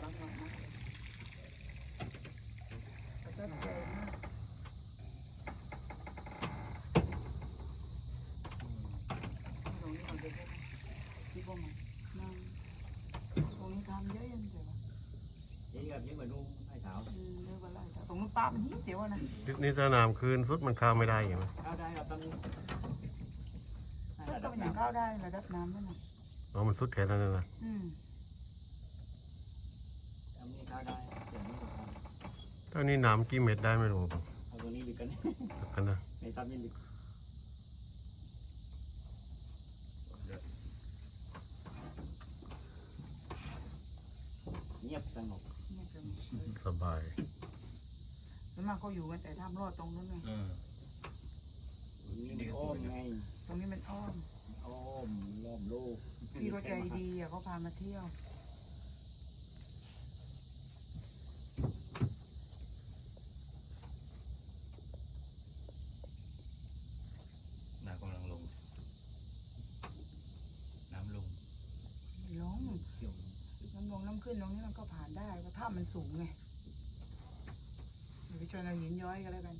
ทับใจมากตรงนี้เราจะได้ที่พวกมันนั่งตรงนี้ทำเยอะยังเดี๋ยวยิ่งแบบยิ่งเหมือนนุ่มไอ้สาวอืมเรียกว่าไรแต่ตรงนู้นปลามนนิดเดียวอะนะนี่ถ้าน้ำคืนสุดมันข้าไม่ได้ใช่ไหมข้าได้ครับตอนนี้ก็ต้องอย่างข้าได้ระดับน้ำนั่นน่ะอ๋อมันสุดแค่นั้นนะอืม ได้เดี๋ยวนี้ผมทตอนนี้น้ำกี่เม็ดได้ไม่รู้ำเอาตัวนี้ลึกกันกันนะในตอนนี้ลึกเงียบสงบเนี่ยจะสบาย ส่วนมากเขาอยู่กันแต่ท่ามรอดตรงนู้นไงนี่มันอ้อมไงตรงนี้มันอ้อมอ้อมล้อมโลกพี่เขาใจดีอะเขาพามาเที่ยว น้ำกำลังลง น้ำลง ลงน้ำลงน้ำ ขึ้นตรงนี้มันก็ผ่านได้เพราะถ้ามันสูงไงเดี๋ยวไปชวนเราหินย้อยกันแล้วกัน